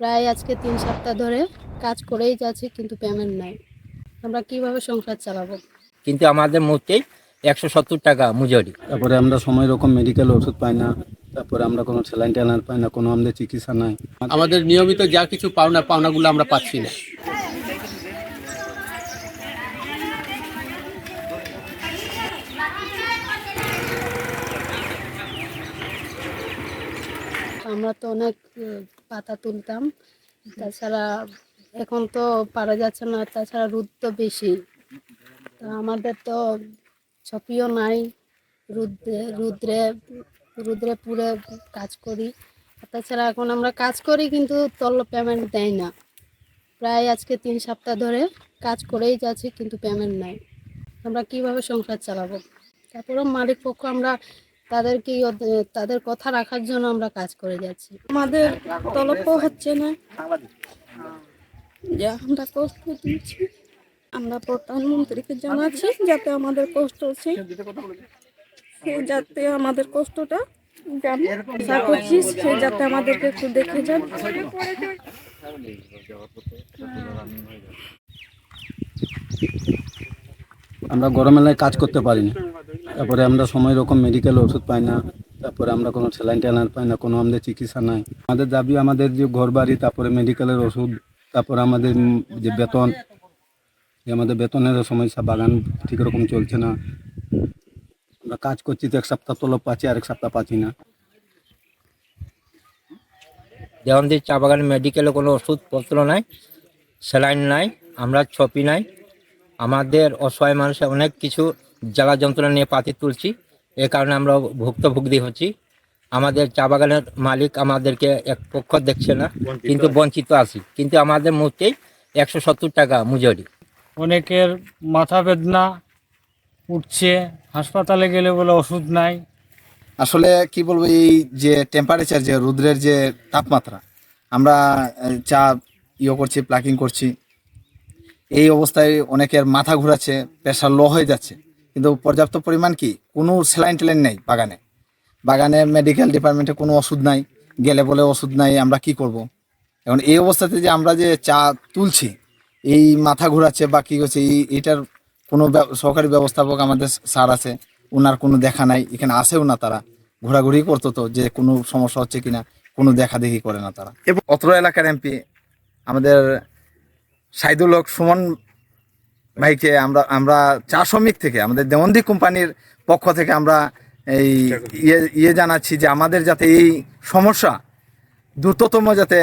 প্রায় আজকে তিন সপ্তাহ ধরে কাজ করেই যাচ্ছি কিন্তু পেমেন্ট নাই। আমরা কীভাবে সংসার চালাবো? কিন্তু আমাদের মধ্যেই একশো সত্তর টাকা মজুরি। তারপরে আমরা সময় রকম মেডিকেল ওষুধ পাই না তারপরে আমরা কোনো স্যালাইন ট্যালাইন পাই না কোনো আমাদের চিকিৎসা নাই। আমাদের নিয়মিত যা কিছু পাওনা পাওনাগুলো আমরা পাচ্ছি না। আমরা তো অনেক পাতা তুলতাম। তাছাড়া এখন তো পারা যাচ্ছে না, তাছাড়া রোদ তো বেশি। তা আমাদের তো ছপিও নাই রুদ্রে রুদ্রে রুদ্রে পুরে কাজ করি। তাছাড়া এখন আমরা কাজ করি কিন্তু তল পেমেন্ট দেয় না। প্রায় আজকে তিন সপ্তাহ ধরে কাজ করেই যাচ্ছি কিন্তু পেমেন্ট নাই। আমরা কীভাবে সংসার চালাবো? তারপরেও মালিক পক্ষ আমরা তাদেরকে ওদের- তাদের কথা রাখার জন্য আমরা কাজ করে যাচ্ছি। আমাদের তলবও হচ্ছে না। যে আমরা কষ্ট দিচ্ছি আমরা প্রধানমন্ত্রীকে জানাচ্ছি যাতে আমাদের কষ্ট আছে সে যাতে আমাদের কষ্টটা আশা করছি সে যাতে আমাদেরকে একটু দেখে যান। আমরা গরমেলায় কাজ করতে পারি না তারপরে আমরা সময় রকম মেডিকেল ওষুধ পাই না, তারপরে আমরা কোনো স্যালাইন ট্যালাইন পাই না, কোনো আমাদের চিকিৎসা নাই। আমাদের দাবি, আমাদের যে ঘর বাড়ি তারপরে মেডিকেলের ওষুধ, তারপরে আমাদের যে বেতন আমাদের বেতনের সমস্যা, বাগান ঠিক রকম চলছে না। আমরা কাজ করছি তো এক সপ্তাহ তলব পাচ্ছি আর এক সপ্তাহ পাচ্ছি না। দেওয়ানদের চা বাগানে মেডিকেলে কোনো ওষুধপত্র নাই স্যালাইন নাই, আমরা ছপি নাই, আমাদের অসহায় মানুষের অনেক কিছু জ্বালা যন্ত্রণা নিয়ে পাতি তুলছি। এ কারণে আমরা ভুক্তভোগী হচ্ছি। আমাদের চা বাগানের মালিক আমাদেরকে এক পক্ষ দেখছে না কিন্তু বঞ্চিত আছি। কিন্তু আমাদের মধ্যেই একশো সত্তর টাকা মজুরি। অনেকের মাথা বেদনা উঠছে হাসপাতালে গেলে বলে ওষুধ নাই। আসলে কি বলব এই যে টেম্পারেচার যে রুদ্রের যে তাপমাত্রা আমরা চা ইয়ে করছি প্লাকিং করছি। এই অবস্থায় অনেকের মাথা ঘোরাচ্ছে প্রেশার লো হয়ে যাচ্ছে। কিন্তু পর্যাপ্ত পরিমাণ কি? কোনো স্যালাইন টেলাইন নেই বাগানে। বাগানে মেডিকেল ডিপার্টমেন্টে কোনো ওষুধ নাই। গেলে বলে ওষুধ নাই, আমরা কি করব। এখন এই অবস্থাতে যে আমরা যে চা তুলছি, এই মাথা ঘোরাচ্ছে বা কী হচ্ছে, এই, এটার কোনো সরকারি ব্যবস্থাপক আমাদের স্যার আছে ওনার কোনো দেখা নাই, এখানে আসেও না তারা। ঘোরাঘুরি করতো তো যে কোনো সমস্যা হচ্ছে কিনা কোনো দেখা দেখি করে না তারা। এবং অত্র এলাকার এমপি আমাদের সাইদুল হক সুমন ভাইকে আমরা আমরা চা শ্রমিক থেকে, আমাদের দেওয়ন্দি কোম্পানির পক্ষ থেকে আমরা এই ইয়ে ইয়ে জানাচ্ছি যে আমাদের যাতে এই সমস্যা দ্রুততম যাতে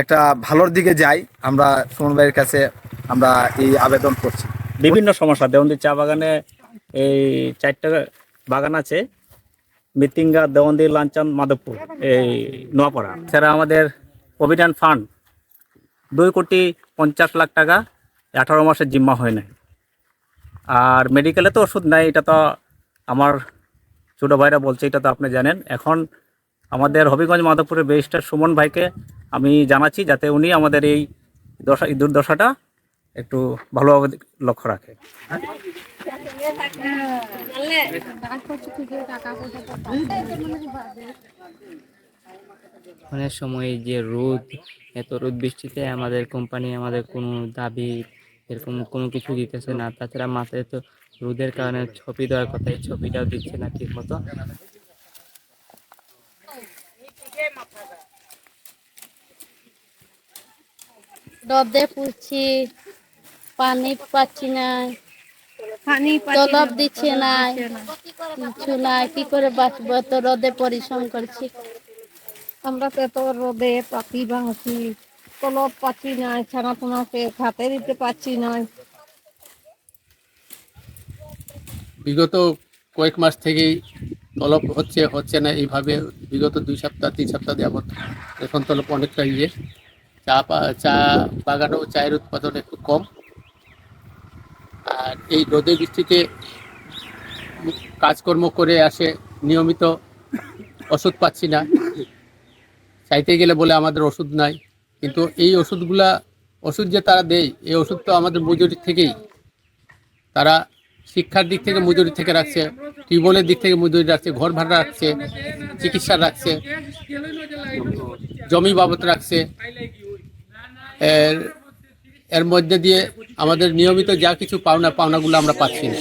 একটা ভালোর দিকে যায়, আমরা সুমন ভাইয়ের কাছে আমরা এই আবেদন করছি। বিভিন্ন সমস্যা দেওয়ান্দি চা বাগানে এই চারটা বাগান আছে মিতিঙ্গা দেওয়ান্দি লাঞ্চন, মাধবপুর, এই নোয়াপাড়া। এছাড়া আমাদের প্রভিডেন্ট ফান্ড, দুই কোটি পঞ্চাশ লাখ টাকা আঠারো মাসের জিম্মা হয় নাই। আর মেডিকেলে তো ওষুধ নাই, এটা তো আমার ছোটো ভাইরা বলছে, এটা তো আপনি জানেন। এখন আমাদের হবিগঞ্জ মাধবপুরের বেরিস্টার সুমন ভাইকে আমি জানাচ্ছি, যাতে উনি আমাদের এই দশা, এই দুর্দশাটা একটু ভালোভাবে লক্ষ্য রাখে। অনেক সময় যে রোদ, এত রোদ বৃষ্টিতে আমাদের কোম্পানি আমাদের কোনো দাবি এরকম কোনো কিছু দিতেছে না। তাছাড়া মাথায় তো রোদের কারণে ছবি দেওয়ার কথা এই ছবিটাও দিচ্ছে না ঠিক মতো রোদে পুড়ছি পানি পাচ্ছি না পানি তলব দিচ্ছে না। কিছু নাই কি করে বাঁচবো? তো রোদে পরিশ্রম করছি। আমরা তো এত রোদে পাতি ভাঙছি তলব পাচ্ছি না, ছানা তোমাকে খাতে দিতে পারছি না। বিগত কয়েক মাস থেকেই তলব হচ্ছে হচ্ছে না, এইভাবে বিগত দুই সপ্তাহ, তিন সপ্তাহ যাবত এখন তলব অনেকটা ইয়ে। চা চা বাগানেও চায়ের উৎপাদন একটু কম। আর এই রোদে বৃষ্টিতে কাজকর্ম করে আসে, নিয়মিত ওষুধ পাচ্ছি না। চাইতে গেলে বলে আমাদের ওষুধ নাই। কিন্তু এই ওষুধগুলা ওষুধ যে তারা দেয়, এই ওষুধ তো আমাদের মজুরি থেকেই। তারা শিক্ষার দিক থেকে মজুরি থেকে রাখছে, টিউবওয়েলের দিক থেকে মজুরি রাখছে, ঘর ভাড়া রাখছে, চিকিৎসা রাখছে, জমি বাবদ রাখছে। এর এর মধ্যে দিয়ে আমাদের নিয়মিত যা কিছু পাওনা, পাওনাগুলো আমরা পাচ্ছি না।